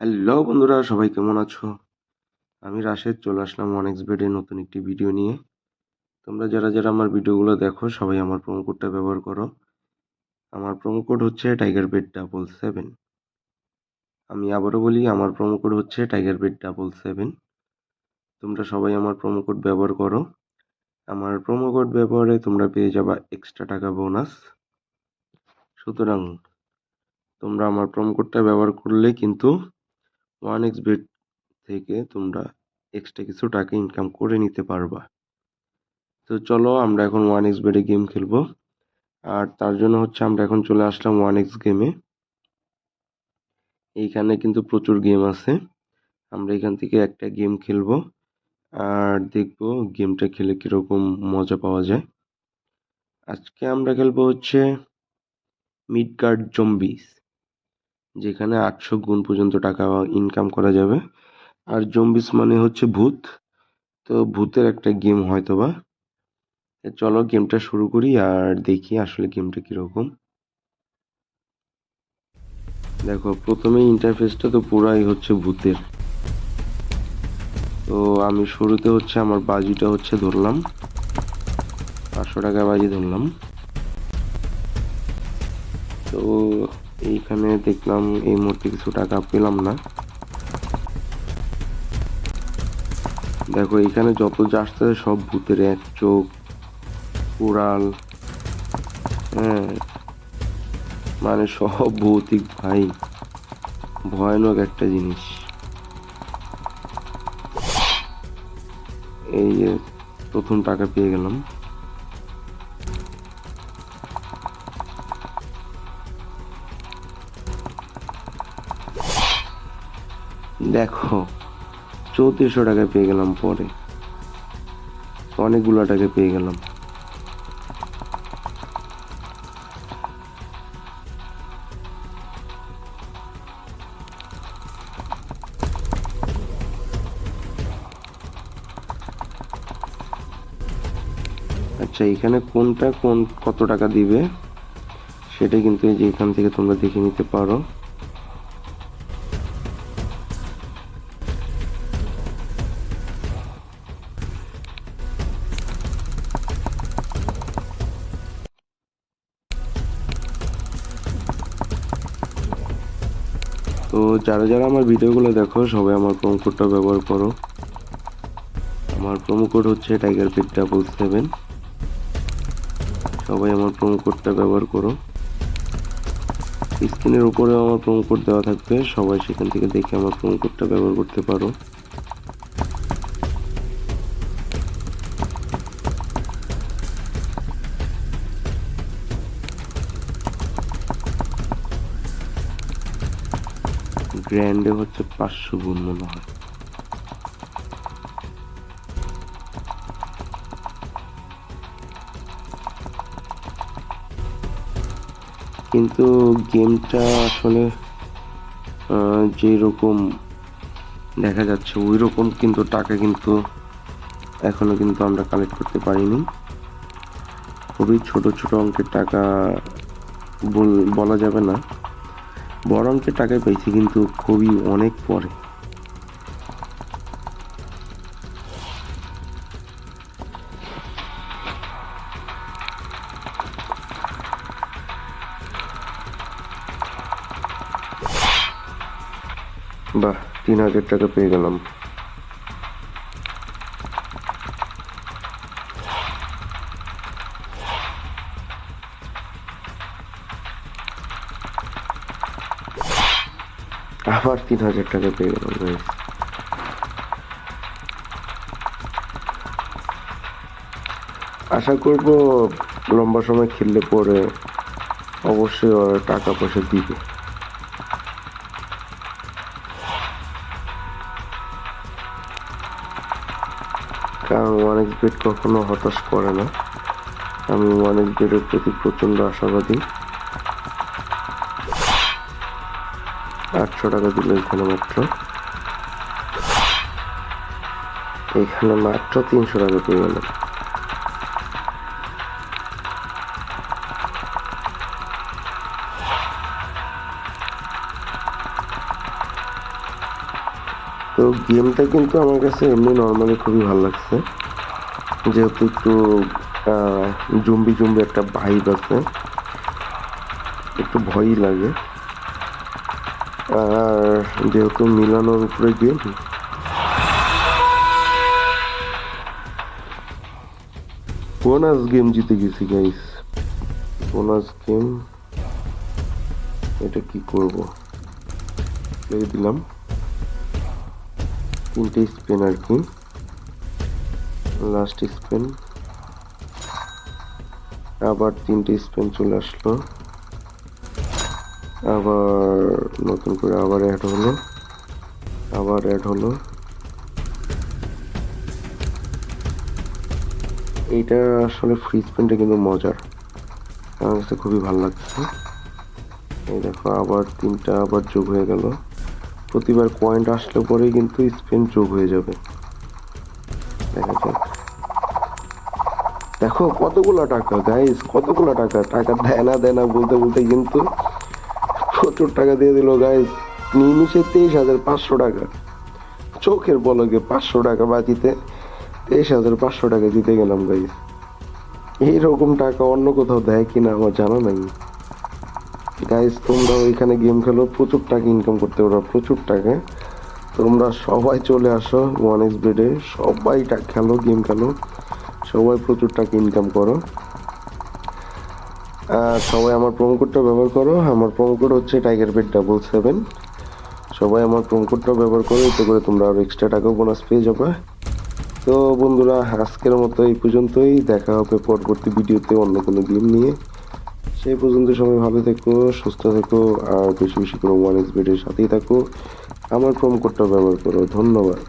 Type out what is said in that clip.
Hello বন্ধুরা, সবাই কেমন আছো? আমি রাশেদ, চলে আসলাম ওয়ান এক্স বেডের নতুন একটি ভিডিও নিয়ে। তোমরা যারা যারা আমার ভিডিওগুলো দেখো, সবাই আমার প্রোমো কোডটা ব্যবহার করো। আমার প্রোমো কোড হচ্ছে টাইগার বেড ডাবল সেভেন আমি আবারও বলি, আমার প্রোমো কোড হচ্ছে টাইগার বেড ডাবল সেভেন তোমরা সবাই আমার প্রোমো কোড ব্যবহার করো। আমার প্রোমো কোড ব্যবহারে তোমরা পেয়ে যাবা এক্সট্রা টাকা বোনাস সুতরাং তোমরা আমার প্রোমো কোডটা ব্যবহার করলে কিন্তু ওয়ান এক্স বেড থেকে তোমরা এক্সট্রা কিছু টাকা ইনকাম করে নিতে পারবা। তো চলো আমরা এখন ওয়ান এক্স বেডে গেম খেলব। আর তার জন্য হচ্ছে আমরা এখন চলে আসলাম ওয়ান এক্স গেমে এইখানে কিন্তু প্রচুর গেম আছে। আমরা এখান থেকে একটা গেম খেলব। আর দেখব গেমটা খেলে কীরকম মজা পাওয়া যায়। আজকে আমরা খেলব হচ্ছে মিড গার্ড জম্বিস যেখানে আটশো গুণ পর্যন্ত টাকা ইনকাম করা যাবে। আর জম্বিস মানে হচ্ছে ভূত। তো ভূতের একটা গেম হয়তো বা চলো গেমটা শুরু করি আর দেখি আসলে গেমটা কীরকম। দেখো প্রথমে ইন্টারফেসটা তো পুরাই হচ্ছে ভূতের। তো আমি শুরুতে হচ্ছে আমার বাজিটা হচ্ছে ধরলাম। পাঁচশো টাকা বাজি ধরলাম। তো এইখানে দেখলাম এই মুহূর্তে কিছু টাকা পেলাম না। দেখো এখানে যত যা সব ভূতের এক চোখ উড়াল হ্যাঁ মানে সব ভৌতিক ভাই। ভয়ানক একটা জিনিস। এই যে প্রথম টাকা পেয়ে গেলাম। দেখো, চৌত্রিশশো টাকা পেয়ে গেলাম পরে। অনেকগুলো টাকা পেয়ে গেলাম। আচ্ছা এখানে কোনটা কোন, কত টাকা দিবে? সেটা কিন্তু এই যে এখান থেকে তোমরা দেখে নিতে পারো। তো যারা যারা আমার ভিডিওগুলো দেখো, সবাই আমার প্রোমো কোডটা ব্যবহার করো। আমার প্রোমো কোড হচ্ছে টাইগার পিট ডাবল সেভেন সবাই আমার প্রোমো কোডটা ব্যবহার করো। স্ক্রিনের উপরেও আমার প্রোমো কোড দেওয়া থাকবে, সবাই সেখান থেকে দেখে আমার প্রোমো কোডটা ব্যবহার করতে পারো। গ্র্যান্ডে হচ্ছে পাঁচশো গুণ মনে হয়। কিন্তু গেমটা আসলে যেই রকম দেখা যাচ্ছে ওই রকম কিন্তু টাকা কিন্তু এখনও কিন্তু আমরা কালেক্ট করতে পারিনি। খুবই ছোট ছোট অঙ্কের টাকা বলা যাবে না। বড় অঙ্কের টাকায় পাইছি কিন্তু খুবই অনেক পরে। বাহ তিন হাজার টাকা পেয়ে গেলাম। আবার তিন হাজার টাকা পেয়ে গেলাম গাইস আশা করব লম্বা সময় খেললে পরে অবশ্যই টাকা পয়সা দিবে। কারণ অনেক বেড কখনো হতাশ করে না। আমি অনেক বেডের প্রতি প্রচণ্ড আশাবাদী। আটশো টাকা দিল এখানে মাত্র। এখানে মাত্র তিনশো টাকা পেয়ে গেলাম তো গেমটা কিন্তু আমার কাছে এমনি নর্মালি খুবই ভালো লাগছে। যেহেতু একটু জুম্বি জুম্বি একটা ভাইব আছে। একটু ভয়ই লাগে। আর যেহেতু মিলানোর উপরে গেম বোনাস গেম জিতে গেছি গাইস বোনাস গেম, এটা কি করব? প্লে দিলাম। তিনটে স্পেন আর কি। লাস্ট স্পেন আবার তিনটে স্পেন চলে আসলো। আবার নতুন করে আবার অ্যাড হলো। আবার অ্যাড হলো। এইটা আসলে ফ্রি স্পেনটা কিন্তু মজার। আমার কাছে খুবই ভালো লাগছে। এই দেখো, আবার তিনটা আবার যোগ হয়ে গেল। প্রতিবার পয়েন্ট আসলে পরেই কিন্তু স্পেন যোগ হয়ে যাবে। দেখা যাক। দেখো, কতগুলো টাকা গাইস কতগুলো টাকা? টাকা দেয় না দেয় না বলতে বলতে কিন্তু প্রচুর টাকা দিয়ে দিল গাইস নিমিশে তেইশ হাজার পাঁচশো টাকা। চোখের বলকে পাঁচশো টাকা বাজিতে তেইশ হাজার পাঁচশো টাকা জিতে গেলাম গাইস এইরকম টাকা অন্য কোথাও দেয় কিনা আমার জানা নাই। গাইজ তোমরা ওইখানে গেম খেলো, প্রচুর টাকা ইনকাম করতে পারো, প্রচুর টাকা। তোমরা সবাই চলে আসো ওয়ান এক্স বেডে সবাই খেলো গেম খেলো। সবাই প্রচুর টাকা ইনকাম করো। সবাই আমার প্রোমো কোডটা ব্যবহার করো। আমার প্রোমো কোড হচ্ছে টাইগার বেড ডাবল সেভেন সবাই আমার প্রোমো কোডটা ব্যবহার করো, এতে করে তোমরা আরও এক্সট্রা টাকাও বোনাস পেয়ে যাবে। তো বন্ধুরা, আজকের মতো এই পর্যন্তই। দেখা হবে পরবর্তী ভিডিওতে অন্য কোনো গেম নিয়ে। সেই পর্যন্ত সবাই ভালো থেকো, সুস্থ থেকো, আর বেশি বেশি করে ওয়ান এক্স বেডের সাথেই থাকো। আমার প্রোমো কোডটা ব্যবহার করো। ধন্যবাদ।